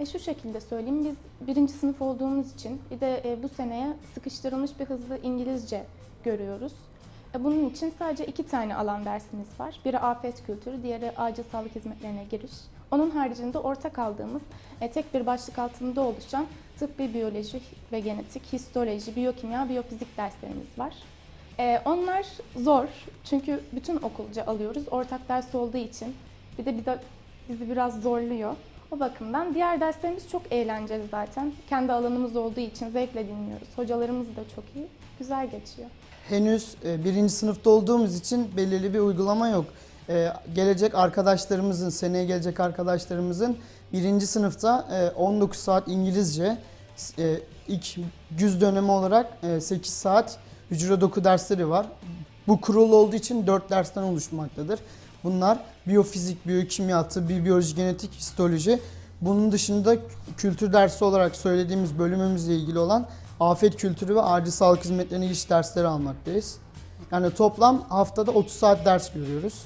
E şu şekilde söyleyeyim, biz birinci sınıf olduğumuz için bir de e, bu seneye sıkıştırılmış bir hızlı İngilizce görüyoruz. E, bunun için sadece iki tane alan dersimiz var. Biri afet kültürü, diğeri acil sağlık hizmetlerine giriş. Onun haricinde ortak aldığımız e, tek bir başlık altında oluşan tıbbi biyoloji ve genetik, histoloji, biyokimya, biyofizik derslerimiz var. E, onlar zor çünkü bütün okulca alıyoruz. Ortak ders olduğu için bir de bir de bizi biraz zorluyor. O bakımdan diğer derslerimiz çok eğlenceli zaten. Kendi alanımız olduğu için zevkle dinliyoruz. Hocalarımız da çok iyi. Güzel geçiyor. Henüz e, birinci sınıfta olduğumuz için belirli bir uygulama yok. E, Gelecek arkadaşlarımızın, seneye gelecek arkadaşlarımızın birinci sınıfta e, 19 saat İngilizce, e, ilk güz dönemi olarak e, 8 saat hücre doku dersleri var. Bu kurul olduğu için 4 dersten oluşmaktadır. Bunlar biyofizik, biyokimya, tıbbi, biyoloji, genetik, histoloji. Bunun dışında kültür dersi olarak söylediğimiz bölümümüzle ilgili olan afet kültürü ve acil sağlık hizmetlerine giriş dersleri almaktayız. Yani toplam haftada 30 saat ders görüyoruz.